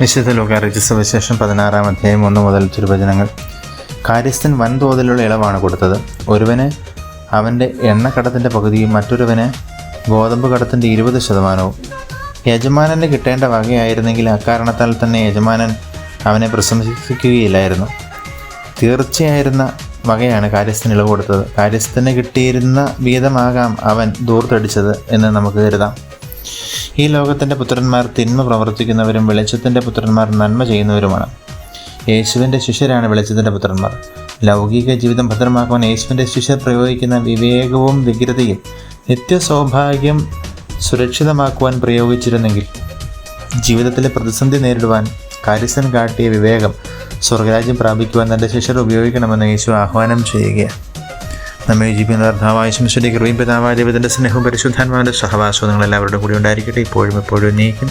വിശുദ്ധ ലോക സുവിശേഷം പതിനാറാം അധ്യായം ഒന്ന് മുതൽ തിരുവചനങ്ങൾ. കാര്യസ്ഥൻ വൻതോതിലുള്ള ഇളവാണ് കൊടുത്തത്. ഒരുവന് അവന്റെ എണ്ണക്കടത്തിന്റെ പകുതിയും മറ്റൊരുവന് ഗോതമ്പ് കടത്തിന്റെ ഇരുപത് ശതമാനവും. യജമാനന് കിട്ടേണ്ട വകയായിരുന്നെങ്കിൽ അക്കാരണത്താൽ തന്നെ യജമാനൻ അവനെ പ്രശംസിക്കുകയില്ലായിരുന്നു. തീർച്ചയായിരുന്ന വകയാണ് കാര്യസ്ഥന് ഇളവ് കൊടുത്തത്. കാര്യസ്ഥന് കിട്ടിയിരുന്ന വീതമാകാം അവൻ ദൂർത്തടിച്ചത് എന്ന് നമുക്ക് കരുതാം. ഈ ലോകത്തിന്റെ പുത്രന്മാർ തിന്മ പ്രവർത്തിക്കുന്നവരും വെളിച്ചത്തിന്റെ പുത്രന്മാർ നന്മ ചെയ്യുന്നവരുമാണ്. യേശുവിന്റെ ശിഷ്യരാണ് വെളിച്ചത്തിന്റെ പുത്രന്മാർ. ലൗകിക ജീവിതം ഭദ്രമാക്കുവാൻ യേശുവിന്റെ ശിഷ്യർ പ്രയോഗിക്കുന്ന വിവേകവും വ്യഗ്രതയും നിത്യസൗഭാഗ്യം സുരക്ഷിതമാക്കുവാൻ പ്രയോഗിച്ചിരുന്നെങ്കിൽ ജീവിതത്തിലെ പ്രതിസന്ധി നേരിടുവാൻ കാര്യസ്ഥൻ കാട്ടിയ വിവേകം സ്വർഗരാജ്യം പ്രാപിക്കുവാൻ തന്റെ ശിഷ്യർ ഉപയോഗിക്കണമെന്ന് യേശു ആഹ്വാനം ചെയ്യുകയാണ് നമ്മെ ജീവിക്കുന്ന കർത്താവായ ശംശുരി കൃപയും പിതാവായ ദൈവത്തിന്റെ സ്നേഹവും പരിശുദ്ധാത്മാവിന്റെ സഹവാസവും നിങ്ങളെല്ലാവരുടെ കൂടി ഉണ്ടായിരിക്കട്ടെ. ഇപ്പോഴും എപ്പോഴും നീക്കും